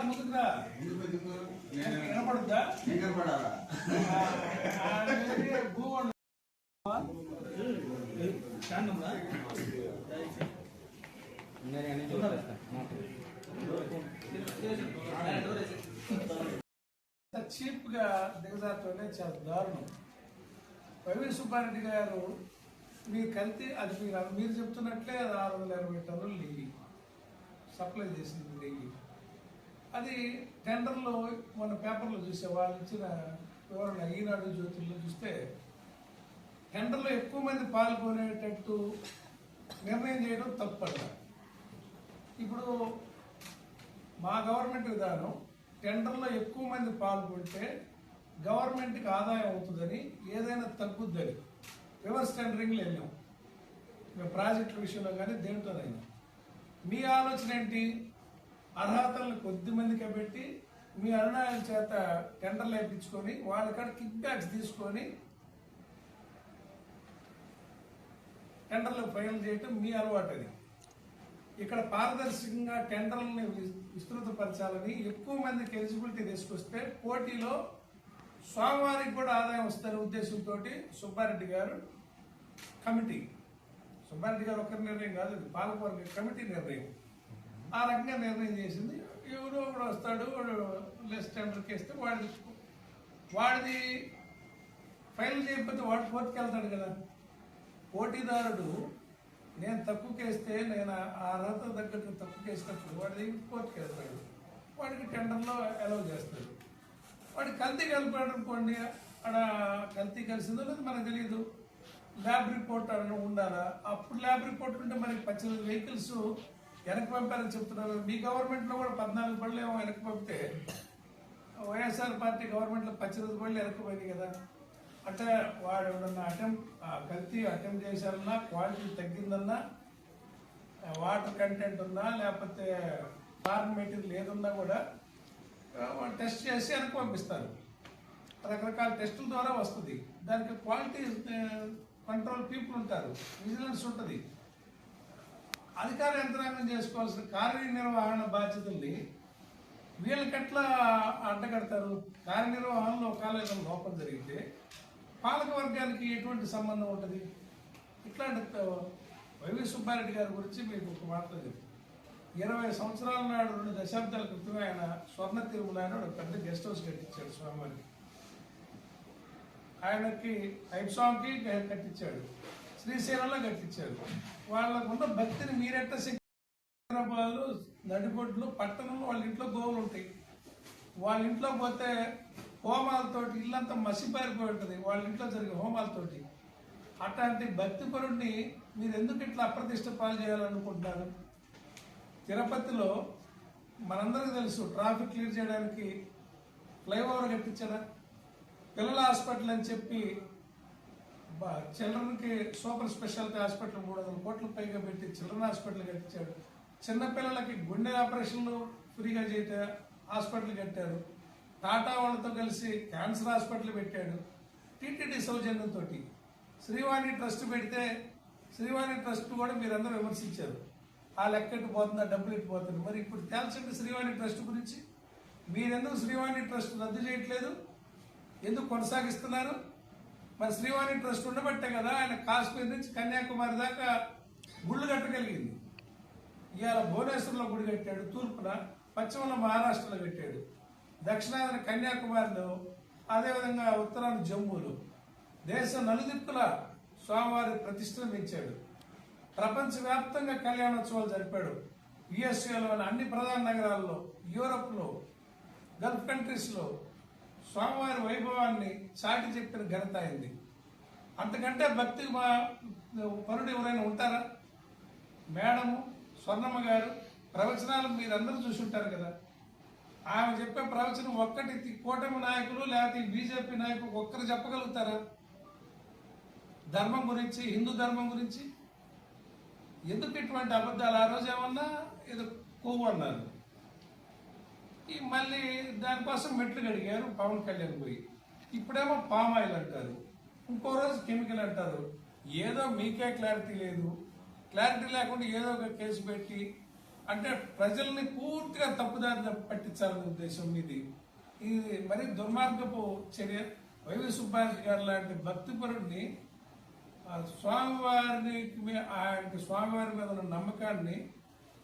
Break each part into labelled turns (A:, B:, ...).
A: ముందుకు రా వినపడుద్దా? భూగోళం స్టాండ్ ఉందా చీప్గా దిగజారుతోనే చాలా దారుణం. వైవి సుబ్బారెడ్డి గారు మీరు కలిసి అది మీరు మీరు చెప్తున్నట్లే అది ఆరు వందల ఇరవై టన్నులు నెయ్యి. సప్లై చేసింది నెయ్యి. అది టెండర్లో మన పేపర్లో చూసే వాళ్ళు ఇచ్చిన వివరణ ఈనాడు జ్యోతుల్లో చూస్తే టెండర్లో ఎక్కువ మంది పాల్గొనేటట్టు నిర్ణయం చేయడం తప్పట. ఇప్పుడు మా గవర్నమెంట్ విధానం టెండర్లో ఎక్కువ మంది పాల్గొంటే గవర్నమెంట్కి ఆదాయం అవుతుందని ఏదైనా తగ్గుద్దని. రివర్స్ టెండరింగ్లు వెళ్ళాం. మేము ప్రాజెక్టుల విషయంలో కానీ దేంట్లోనైనా. మీ ఆలోచన ఏంటి? అర్హతలను కొద్ది మందికి పెట్టి మీ అరుణాయల చేత టెండర్లు వేయించుకొని వాళ్ళ కాడ కిక్ బ్యాక్స్ తీసుకొని టెండర్లు ఫైనల్ చేయటం మీ అలవాటు అది ఇక్కడ పారదర్శకంగా టెండర్లని వి- విస్తృతపరచాలని ఎక్కువ మందికి ఎలిజిబిలిటీ తీసుకొస్తే పోటీలో స్వామివారికి కూడా ఆదాయం వస్తారనే ఉద్దేశంతో సుబ్బారెడ్డి గారు కమిటీ. సుబ్బారెడ్డి గారు ఒక్కరి నిర్ణయం కాదు ఇది పాలకవర్గ కమిటీ నిర్ణయం. ఆ రకంగా నిర్ణయం చేసింది. ఎవరో ఒకడు వస్తాడు వాడు లెస్ టెండర్కి ఇస్తే వాడిది వాడిది ఫైల్ చేయకపోతే వాడు కోర్టుకి వెళ్తాడు కదా. పోటీదారుడు నేను తక్కువ వేస్తే నేను ఆ అర్హత దగ్గరకు తక్కువ వేసినప్పుడు వాడి కోర్టుకి వెళ్తాడు. వాడికి టెండర్లో అలౌ చేస్తాడు. వాడి కల్తీ కలిపాడు అనుకోండి అక్కడ కల్తీ కలిసిందో లేదు మనకు తెలియదు ల్యాబ్ రిపోర్ట్ అని ఉండాలా? అప్పుడు ల్యాబ్ రిపోర్ట్ ఉంటే మనకి పద్దెనిమిది వెహికల్స్ వెనక్కి పంపారని చెప్తున్నారు. మీ గవర్నమెంట్లో కూడా పద్నాలుగు పళ్ళు ఏమో వెనక్కి పంపితే వైఎస్ఆర్ పార్టీ గవర్నమెంట్లో పద్దెనిమిది పళ్ళు వెనక్కిపోయింది కదా. అంటే వాడు ఎవడన్నా అటెంప్ట్ కల్తీ అటెంప్ట్ చేశారన్నా క్వాలిటీ తగ్గిందన్నా వాటర్ కంటెంట్ ఉన్నా లేకపోతే ఫార్మ్ మెటీరియల్ ఏదున్నా కూడా టెస్ట్ చేసి వెనక్కి పంపిస్తారు. రకరకాల టెస్టుల ద్వారా వస్తుంది. దానికి క్వాలిటీ కంట్రోల్ పీపుల్ ఉంటారు. విజిలెన్స్ ఉంటుంది. అధికార యంత్రాంగం చేసుకోవాల్సిన కార్యనిర్వహణ బాధ్యతల్ని వీళ్ళకి ఎట్లా అడ్డగడతారు? కార్యనిర్వహణలో ఒకవేళ లోపం జరిగితే పాలక వర్గానికి ఎటువంటి సంబంధం ఉంటుంది? ఇట్లాంటి వైవి సుబ్బారెడ్డి గారి గురించి మీకు ఒక మాట చెప్తాను. ఇరవై సంవత్సరాల నాడు రెండు దశాబ్దాల క్రితమే ఆయన స్వర్ణ తిరుమల అని ఒక పెద్ద గెస్ట్ హౌస్ కట్టించాడు స్వామివారికి. ఆయనకి ఐప్సాంకి కట్టించాడు. శ్రీశైలంలో కట్టించారు. వాళ్ళకున్న భక్తిని మీరెట్ట సికింద్రాబాద్లో నడిబొడ్లు పట్టణంలో వాళ్ళ ఇంట్లో గోవులు ఉంటాయి. వాళ్ళ ఇంట్లో పోతే హోమాలతోటి ఇల్లంతా మసిపారిపోయి ఉంటుంది వాళ్ళ ఇంట్లో జరిగే హోమాలతోటి. అట్లాంటి భక్తిపరుణ్ణి మీరు ఎందుకు ఇట్లా అప్రతిష్ట పాలు చేయాలనుకుంటున్నారు? తిరుపతిలో మనందరికీ తెలుసు ట్రాఫిక్ క్లియర్ చేయడానికి ఫ్లైఓవర్ కట్టించారా? పిల్లల హాస్పిటల్ అని చెప్పి చిల్డ్రన్కి సూపర్ స్పెషాలిటీ హాస్పిటల్ మూడు వందల కోట్ల పైగా పెట్టి చిల్డ్రన్ హాస్పిటల్ కట్టించాడు. చిన్నపిల్లలకి గుండె ఆపరేషన్లు ఫ్రీగా చేయట హాస్పిటల్ కట్టారు. టాటా వాళ్ళతో కలిసి క్యాన్సర్ హాస్పిటల్ పెట్టాడు. టీటీడీ సౌజన్యంతో శ్రీవాణి ట్రస్ట్ పెడితే శ్రీవాణి ట్రస్ట్ కూడా మీరందరూ విమర్శించారు. ఆ లెక్క పోతుందా డబ్బులు ఎటు పోతుంది మరి ఇప్పుడు తేల్చండి శ్రీవాణి ట్రస్ట్ గురించి. మీరెందుకు శ్రీవాణి ట్రస్ట్ రద్దు చేయట్లేదు? ఎందుకు కొనసాగిస్తున్నారు? మరి శ్రీవాణి ట్రస్ట్ ఉండబట్టే కదా ఆయన కాశ్మీర్ నుంచి కన్యాకుమారి దాకా గుళ్ళు కట్టగలిగింది. ఇవాళ భువనేశ్వర్లో గుడి కట్టాడు తూర్పున పశ్చిమలో మహారాష్ట్రలో కట్టాడు. దక్షిణాదిన కన్యాకుమారిలో అదేవిధంగా ఉత్తరాన జమ్మూలో. దేశ నలుదిక్కుల స్వామివారి ప్రతిష్టను పెంచాడు. ప్రపంచవ్యాప్తంగా కళ్యాణోత్సవాలు జరిపాడు. యుఎస్ఏలోని అన్ని ప్రధాన నగరాల్లో యూరోప్లో గల్ఫ్ కంట్రీస్లో స్వామివారి వైభవాన్ని సాటి చెప్పిన ఘనత అయింది అంతకంటే భక్తి మా పరుడు ఎవరైనా ఉంటారా? మేడము స్వర్ణమ్మ గారు ప్రవచనాలు మీరందరూ చూసి ఉంటారు కదా. ఆమె చెప్పే ప్రవచనం ఒక్కటి కూటమి నాయకులు లేకపోతే బీజేపీ నాయకులు ఒక్కరు చెప్పగలుగుతారా? ధర్మం గురించి హిందూ ధర్మం గురించి? ఎందుకు ఇటువంటి అబద్ధాలు? ఆ రోజు ఏమన్నా ఏదో కొవ్వు అన్నారు. ఈ మళ్ళీ దానికోసం మెట్లు కడిగారు పవన్ కళ్యాణ్ పోయి. ఇప్పుడేమో పామ్ ఆయిల్ అంటారు ఇంకో రోజు కెమికల్ అంటారు. ఏదో మీకే క్లారిటీ లేదు. క్లారిటీ లేకుండా ఏదో ఒక కేసు పెట్టి అంటే ప్రజల్ని పూర్తిగా తప్పుదారి పట్టించాలనే ఉద్దేశం మీది. ఇది మరి దుర్మార్గపు చర్య. వైవి సుబ్బారెడ్డి గారు లాంటి భక్తిపరుడిని స్వామివారికి స్వామివారిని ఆయనకి స్వామివారి మీద ఉన్న నమ్మకాన్ని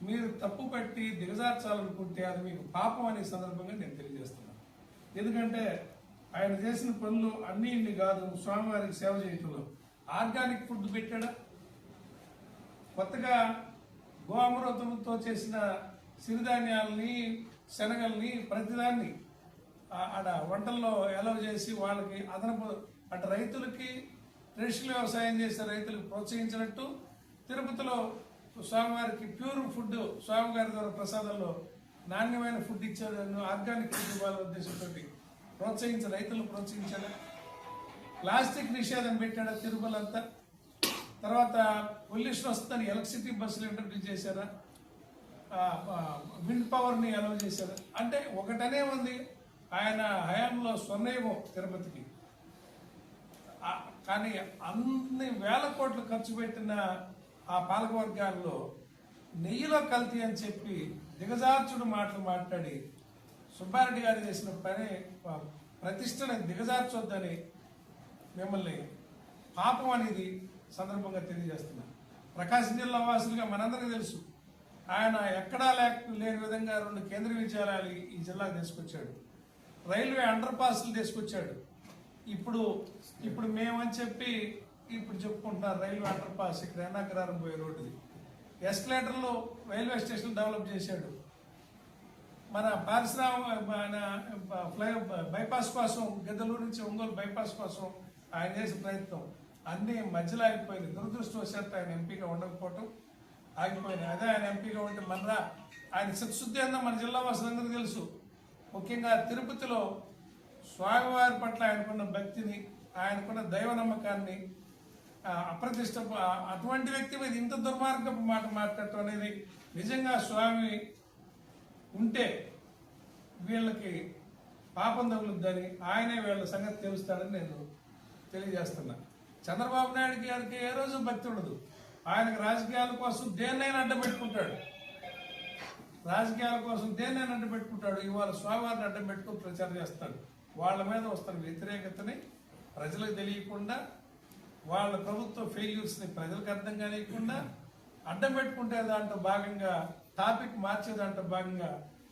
A: మీరు తప్పు పట్టి దిగజార్చాలనుకుంటే అది మీకు పాపం అనే సందర్భంగా నేను తెలియజేస్తున్నాను. ఎందుకంటే ఆయన చేసిన పనులు అన్ని ఇన్ని కాదు. స్వామివారికి సేవ చేయటంలో. ఆర్గానిక్ ఫుడ్ పెట్టాడా? కొత్తగా గోమృతంతో చేసిన సిరిధాన్యాలని శనగల్ని ప్రతిదాన్ని అక్కడ ఆడ వంటల్లో ఎలవ చేసి వాళ్ళకి అదనపు అటు రైతులకి ట్రెడిషనల్ వ్యవసాయం చేసే రైతులకు ప్రోత్సహించినట్టు తిరుపతిలో స్వామివారికి ప్యూర్ ఫుడ్ స్వామివారి ద్వారా ప్రసాదంలో నాణ్యమైన ఫుడ్ ఇచ్చేదాన్ని ఆర్గానిక్ ఫుడ్ ఇవ్వాలనే ఉద్దేశంతో ప్రోత్సహించి రైతులను ప్రోత్సహించాలి. ప్లాస్టిక్ నిషేధం పెట్టాడా తిరుమల అంతా. తర్వాత పొల్యూషన్ వస్తుందని ఎలక్ట్రిసిటీ బస్సులు ఇంట్రడ్యూస్ చేశారా? విండ్ పవర్ని అలౌ చేశారు? అంటే ఒకటనే ఉంది ఆయన హయాంలో స్వర్ణయుగం తిరుపతికి. కానీ అన్ని వేల కోట్లు ఖర్చు పెట్టిన ఆ పాలకవర్గాల్లో నెయ్యిలో కల్తీ అని చెప్పి దిగజార్చుడు మాటలు మాట్లాడి సుబ్బారెడ్డి గారు చేసిన పని ప్రతిష్టని దిగజార్చొద్దని మిమ్మల్ని పాపం అనేది సందర్భంగా తెలియజేస్తున్నా. ప్రకాశం జిల్లా వాసులుగా మనందరికీ తెలుసు. ఆయన ఎక్కడా లేక లేని విధంగా రెండు కేంద్ర విద్యాలయాలు ఈ- ఈ జిల్లాకు తీసుకొచ్చాడు. రైల్వే అండర్ పాస్లు తీసుకొచ్చాడు. ఇప్పుడు ఇప్పుడు మేమని చెప్పి ఇప్పుడు చెప్పుకుంటున్నారు రైల్వే అండర్ పాస్ ఇక్కడ ఎన్నాగ్రహారం పోయే రోడ్డుది. ఎస్కలేటర్లో రైల్వే స్టేషన్ డెవలప్ చేశాడు. మన పారిశ్రామిక మన ఫ్లై బైపాస్ కోసం గద్దలూరు నుంచి ఒంగోలు బైపాస్ కోసం ఆయన చేసే ప్రయత్నం. అన్నీ మధ్యలో ఆగిపోయింది దురదృష్టవశాత్తు ఆయన ఎంపీగా ఉండకపోవటం ఆగిపోయినాయి. అదే ఆయన ఎంపీగా ఉంటే మనరా ఆయన చిత్తశుద్ధి అంతా మన జిల్లా వాసులందరికీ తెలుసు. ముఖ్యంగా తిరుపతిలో స్వామివారి పట్ల ఆయనకున్న భక్తిని ఆయనకున్న దైవ నమ్మకాన్ని అప్రతిష్ట అటువంటి వ్యక్తి మీద ఇంత దుర్మార్గపు మాట మాట్లాడటం అనేది నిజంగా స్వామి ఉంటే వీళ్ళకి పాపం తగులుద్దని ఆయనే వీళ్ళ సంగతి తెలుస్తాడని నేను తెలియజేస్తున్నా. చంద్రబాబు నాయుడు గారికి ఏ రోజు భక్తి ఉండదు. ఆయనకు రాజకీయాల కోసం దేన్నైనా అడ్డం పెట్టుకుంటాడు రాజకీయాల కోసం దేన్నైనా అడ్డం పెట్టుకుంటాడు ఇవాళ స్వామివారిని అడ్డం పెట్టుకుని ప్రచారం చేస్తాడు. వాళ్ళ మీద వస్తున్న వ్యతిరేకతని ప్రజలకు తెలియకుండా వాళ్ళ ప్రభుత్వ ఫెయిల్యూర్స్ని ప్రజలకు అర్థం కానియకుండా అడ్డం పెట్టుకుంటే దాంట్లో భాగంగా టాపిక్ మార్చే దాంట్లో భాగంగా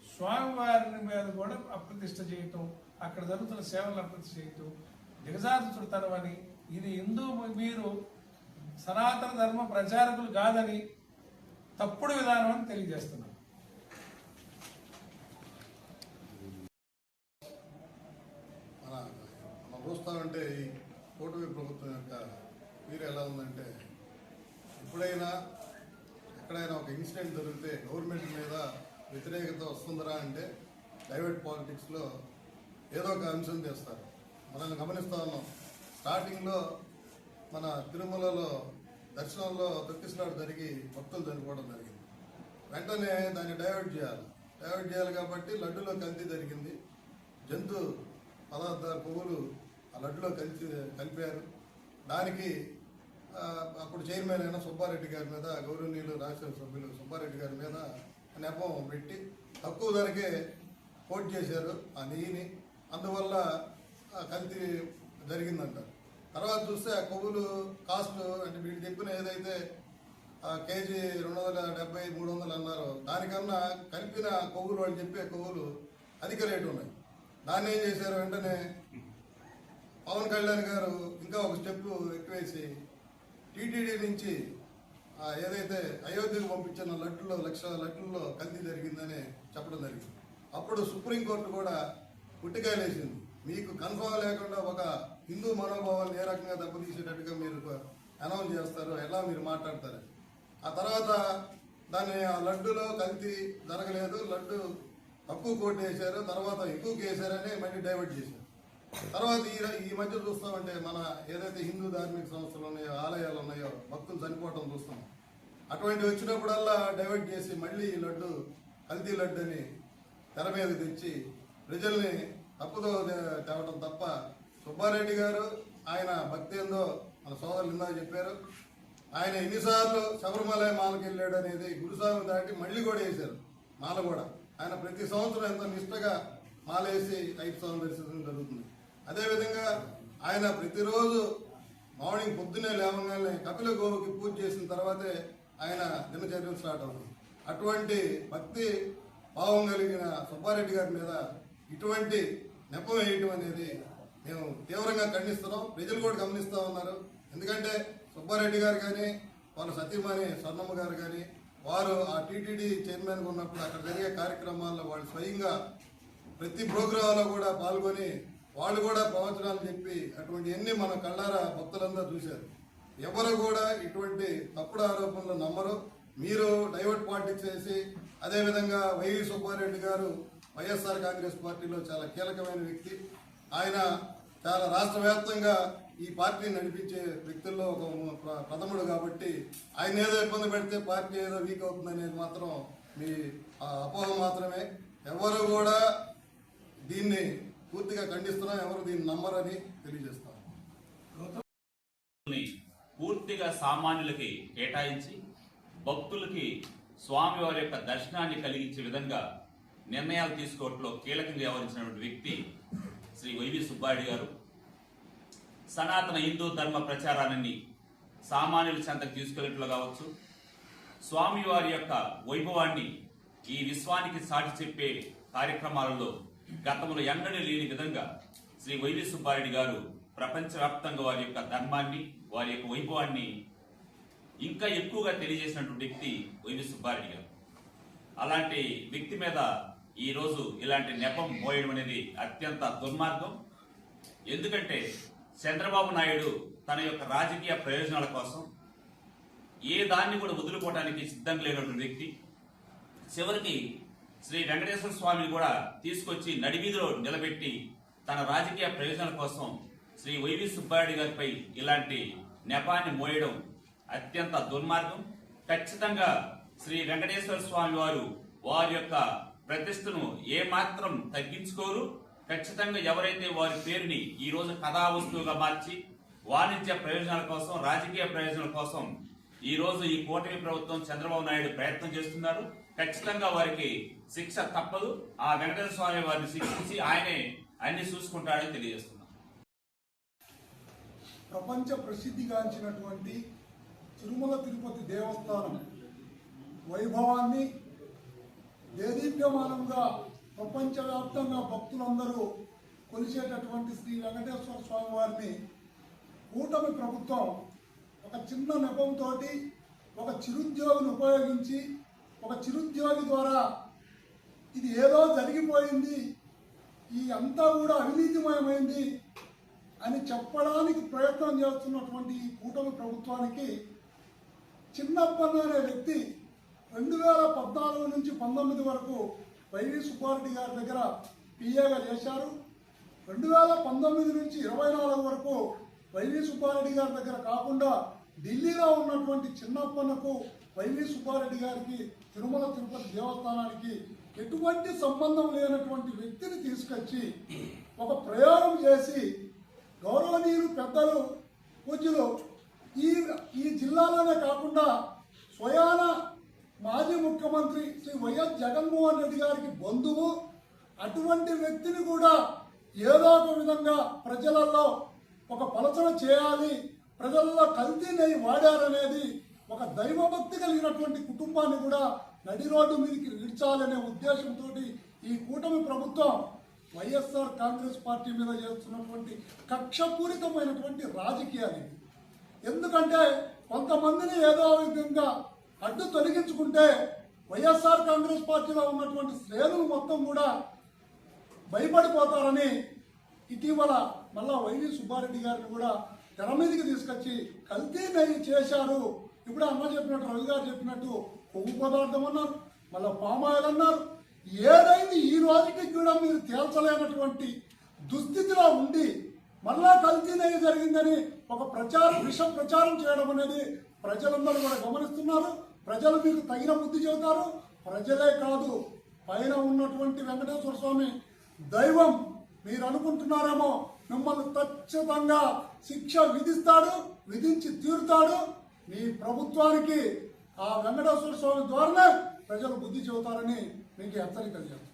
A: స్వామివారిని మీద కూడా అప్రతిష్ట చేయటం అక్కడ జరుగుతున్న సేవలను అప్రతిష్ట చేయటం దిగజాతుడు అని ఇది హిందూ మీరు సనాతన ధర్మ ప్రచారకులు కాదని తప్పుడు విధానం అని తెలియజేస్తున్నాం
B: మన మనం చూస్తామంటే ఈ కూటమి ప్రభుత్వం యొక్క మీరు ఎలా ఉందంటే ఎప్పుడైనా ఎక్కడైనా ఒక ఇన్సిడెంట్ జరిగితే గవర్నమెంట్ మీద వ్యతిరేకత వస్తుందరా అంటే ప్రైవేట్ పాలిటిక్స్లో ఏదో ఒక అంశం చేస్తారు మనల్ని గమనిస్తూ ఉన్నాం. స్టార్టింగ్లో మన తిరుమలలో దర్శనంలో తొక్కిసలాడు జరిగి భక్తులు చనిపోవడం జరిగింది. వెంటనే దాన్ని డైవర్ట్ చేయాలి. డైవర్ట్ చేయాలి కాబట్టి లడ్డూలో కల్తీ జరిగింది. జంతు పదార్థాల పువ్వులు ఆ లడ్డులో కలిసి కలిపారు. దానికి అప్పుడు చైర్మన్ అయిన సుబ్బారెడ్డి గారి మీద గౌరవనీయులు రాజ్యసభ సభ్యులు సుబ్బారెడ్డి గారి మీద నెపం పెట్టి తక్కువ ధరకే కోట్ చేశారు ఆ నెయ్యిని. అందువల్ల కల్తీ జరిగిందంటారు తర్వాత చూస్తే ఆ కొవ్వులు కాస్ట్ అంటే వీళ్ళు చెప్పిన ఏదైతే ఆ కేజీ రెండు వందల డెబ్బై మూడు వందలు అన్నారు దానికన్నా కలిపిన కొవ్వులు వాళ్ళు చెప్పే కొవ్వులు అధిక రేటు ఉన్నాయి. దాన్ని ఏం చేశారు? వెంటనే పవన్ కళ్యాణ్ గారు ఇంకా ఒక స్టెప్ ఎక్కువేసి టీటీడీ నుంచి ఏదైతే అయోధ్యకు పంపించిన లడ్డులో లక్ష లడ్డుల్లో కల్తీ జరిగిందని చెప్పడం జరిగింది. అప్పుడు సుప్రీంకోర్టు కూడా పుట్టికాయలేసింది. మీకు కన్ఫర్మ్ లేకుండా ఒక హిందూ మనోభావాన్ని ఏ రకంగా దెబ్బతీసేటట్టుగా మీరు అనౌన్స్ చేస్తారు ఎలా మీరు మాట్లాడతారు. ఆ తర్వాత దాన్ని ఆ లడ్డులో కల్తీ జరగలేదు. లడ్డు తక్కువ కోట్ వేశారు. తర్వాత ఎక్కువ వేశారని మళ్ళీ డైవర్ట్ చేశారు. తర్వాత ఈ ఈ మధ్య చూస్తామంటే మన ఏదైతే హిందూ ధార్మిక సంస్థలు ఉన్నాయో ఆలయాలు ఉన్నాయో భక్తులు చనిపోవటం చూస్తాం. అటువంటి వచ్చినప్పుడల్లా డైవర్ట్ చేసి మళ్ళీ ఈ లడ్డు కల్తీ లడ్డు అని తెర మీద తెచ్చి ప్రజల్ని తప్పుదో తేవటం తప్ప సుబ్బారెడ్డి గారు ఆయన భక్తి ఏందో మన సోదరులు ఇందా చెప్పారు. ఆయన ఎన్నిసార్లు శబరిమల మాలకి వెళ్ళాడు అనేది గురుస్వామి దాటి మళ్ళీ కూడా వేశారు మాల కూడా. ఆయన ప్రతి సంవత్సరం ఎంతో నిష్టగా మాలేసి ఐదు సంవత్సరం దర్శించడం జరుగుతుంది. అదేవిధంగా ఆయన ప్రతిరోజు మార్నింగ్ పొద్దున్నే లేవగానే కపిల గోవుకి పూజ చేసిన తర్వాతే ఆయన దినచర్యలు స్టార్ట్ అవుతుంది. అటువంటి భక్తి భావం కలిగిన సుబ్బారెడ్డి గారి మీద ఇటువంటి నెపం వేయటం అనేది మేము తీవ్రంగా ఖండిస్తున్నాం. ప్రజలు కూడా గమనిస్తూ ఉన్నారు. ఎందుకంటే సుబ్బారెడ్డి గారు కానీ వాళ్ళ సతీమణి స్వర్ణమ్మ గారు కానీ వారు ఆ టీటీడీ చైర్మన్గా ఉన్నప్పుడు అక్కడ జరిగే కార్యక్రమాల్లో వాళ్ళు స్వయంగా ప్రతి ప్రోగ్రాంలో కూడా పాల్గొని వాళ్ళు కూడా ప్రవచనాలు చెప్పి అటువంటి ఎన్ని మన కళ్ళారా భక్తులందరూ చూశారు. ఎవరు కూడా ఇటువంటి తప్పుడు ఆరోపణలు నమ్మరు. మీరు డైవర్ట్ పార్టీ చేసి అదేవిధంగా వైవి సుబ్బారెడ్డి గారు వైఎస్ఆర్ కాంగ్రెస్ పార్టీలో చాలా కీలకమైన వ్యక్తి. ఆయన చాలా రాష్ట్ర వ్యాప్తంగా ఈ పార్టీని నడిపించే వ్యక్తుల్లో ఒక ప్ర- ప్రథముడు కాబట్టి ఆయన ఏదో ఇబ్బంది పెడితే పార్టీ ఏదో వీక్ అవుతుందనేది మాత్రం మీ అపోహ మాత్రమే. ఎవరు కూడా దీన్ని పూర్తిగా ఖండిస్తున్నాం ఎవరు దీన్ని నమ్మరని తెలియజేస్తాం.
C: పూర్తిగా సామాన్యులకి కేటాయించి భక్తులకి స్వామివారి యొక్క దర్శనాన్ని కలిగించే విధంగా నిర్ణయాలు తీసుకోవటంలో కీలకంగా వ్యవహరించినటువంటి వ్యక్తి శ్రీ వైవి సుబ్బారెడ్డి గారు. సనాతన హిందూ ధర్మ ప్రచారాన్ని సామాన్యుల చెంతకు తీసుకెళ్ళట్లో కావచ్చు. స్వామివారి యొక్క వైభవాన్ని ఈ విశ్వానికి సాటి చెప్పే కార్యక్రమాలలో గతంలో ఎన్నడూ లేని విధంగా శ్రీ వైవి సుబ్బారెడ్డి గారు ప్రపంచవ్యాప్తంగా వారి యొక్క ధర్మాన్ని వారి యొక్క వైభవాన్ని ఇంకా ఎక్కువగా తెలియజేసినటువంటి వ్యక్తి వైవి సుబ్బారెడ్డి గారు. అలాంటి వ్యక్తి మీద ఈ రోజు ఇలాంటి నెపం పోయడం అనేది అత్యంత దుర్మార్గం. ఎందుకంటే చంద్రబాబు నాయుడు తన యొక్క రాజకీయ ప్రయోజనాల కోసం ఏ దాన్ని కూడా వదులుకోవడానికి సిద్ధంగా లేనటువంటి వ్యక్తి. చివరికి శ్రీ వెంకటేశ్వర స్వామిని కూడా తీసుకొచ్చి నడివీధిలో నిలబెట్టి తన రాజకీయ ప్రయోజనాల కోసం శ్రీ వైవి సుబ్బారెడ్డి గారిపై ఇలాంటి నెపాన్ని మోయడం అత్యంత దుర్మార్గం. ఖచ్చితంగా శ్రీ వెంకటేశ్వర స్వామి వారు వారి యొక్క ప్రతిష్టను ఏమాత్రం తగ్గించుకోరు. ఖచ్చితంగా ఎవరైతే వారి పేరుని ఈ రోజు కథా మార్చి వాణిజ్య ప్రయోజనాల కోసం రాజకీయ ప్రయోజనాల కోసం ఈ రోజు ఈ కూటమి ప్రభుత్వం చంద్రబాబు నాయుడు ప్రయత్నం చేస్తున్నారు. ఖచ్చితంగా వారికి శిక్ష తప్పదు. ఆ వెంకటేశ్వర స్వామి వారిని శిక్షించి ఆయనే అన్ని చూసుకుంటాడని తెలియజేస్తున్నాం.
D: ప్రపంచ ప్రసిద్ధిగాంచినటువంటి తిరుమల తిరుపతి దేవస్థానం వైభవాన్ని దేదీప్యమానంగా ప్రపంచవ్యాప్తంగా భక్తులందరూ కొలిచేటటువంటి శ్రీ వెంకటేశ్వర స్వామి వారిని కూటమి ప్రభుత్వం ఒక చిన్న నెపంతో ఒక చిరుద్యోగిని ఉపయోగించి ఒక చిరుద్యోగి ద్వారా ఇది ఏదో జరిగిపోయింది ఈ అంతా కూడా అవినీతిమయమైంది అని చెప్పడానికి ప్రయత్నం చేస్తున్నటువంటి ఈ కూటమి ప్రభుత్వానికి చిన్నప్పన్న అనే వ్యక్తి రెండు వేల పద్నాలుగు నుంచి పంతొమ్మిది వరకు వైవి సుబ్బారెడ్డి గారి దగ్గర పిఏగా చేశారు. రెండు వేల పంతొమ్మిది నుంచి ఇరవై నాలుగు వరకు వైవి సుబ్బారెడ్డి గారి దగ్గర కాకుండా ఢిల్లీలో ఉన్నటువంటి చిన్నప్పన్నకు వైవి సుబ్బారెడ్డి గారికి తిరుమల తిరుపతి దేవస్థానానికి ఎటువంటి సంబంధం లేనటువంటి వ్యక్తిని తీసుకొచ్చి ఒక ప్రయోగం చేసి గౌరవనీయులు పెద్దలు పూజలు ఈ ఈ జిల్లాలోనే కాకుండా స్వయాన మాజీ ముఖ్యమంత్రి శ్రీ వైఎస్ జగన్మోహన్ రెడ్డి గారికి బంధువు అటువంటి వ్యక్తిని కూడా ఏదో ఒక విధంగా ప్రజలలో ఒక పలచన చేయాలి ప్రజల్లో కల్తీ నెయ్యి వాడారనేది ఒక దైవభక్తి కలిగినటువంటి కుటుంబాన్ని కూడా నడి రోడ్డు మీదకి విడిచాలనే ఉద్దేశంతో ఈ కూటమి ప్రభుత్వం వైఎస్ఆర్ కాంగ్రెస్ పార్టీ మీద చేస్తున్నటువంటి కక్షపూరితమైనటువంటి రాజకీయాలు ఎందుకంటే కొంతమందిని ఏదో విధంగా అడ్డు తొలగించుకుంటే వైఎస్ఆర్ కాంగ్రెస్ పార్టీలో ఉన్నటువంటి శ్రేణులు మొత్తం కూడా భయపడిపోతారని ఇటీవల మళ్ళా వైవి సుబ్బారెడ్డి గారిని కూడా తెర మీదకి తీసుకొచ్చి కల్తీ నెయ్యి చేశారు ఇప్పుడు అమ్మ చెప్పినట్టు రవి గారు చెప్పినట్టు కొవ్వు పదార్థం అన్నారు మళ్ళీ పామాయిల్ అన్నారు. ఏదైంది ఈ రోజుకి కూడా మీరు తేల్చలేనటువంటి దుస్థితిలో ఉండి మళ్ళా కల్తీ జరిగిందని ఒక ప్రచారం విష ప్రచారం చేయడం అనేది ప్రజలందరూ కూడా గమనిస్తున్నారు. ప్రజలు మీకు తగిన బుద్ధి చెబుతారు. ప్రజలే కాదు పైన ఉన్నటువంటి వెంకటేశ్వర స్వామి దైవం. మీరు అనుకుంటున్నారేమో మిమ్మల్ని ఖచ్చితంగా శిక్ష విధిస్తాడు విధించి తీరుతాడు. మీ ప్రభుత్వానికి ఆ వెంకటేశ్వర స్వామి ద్వారానే ప్రజలు బుద్ధి చెబుతారని మీకు హెచ్చరిక చేస్తాను.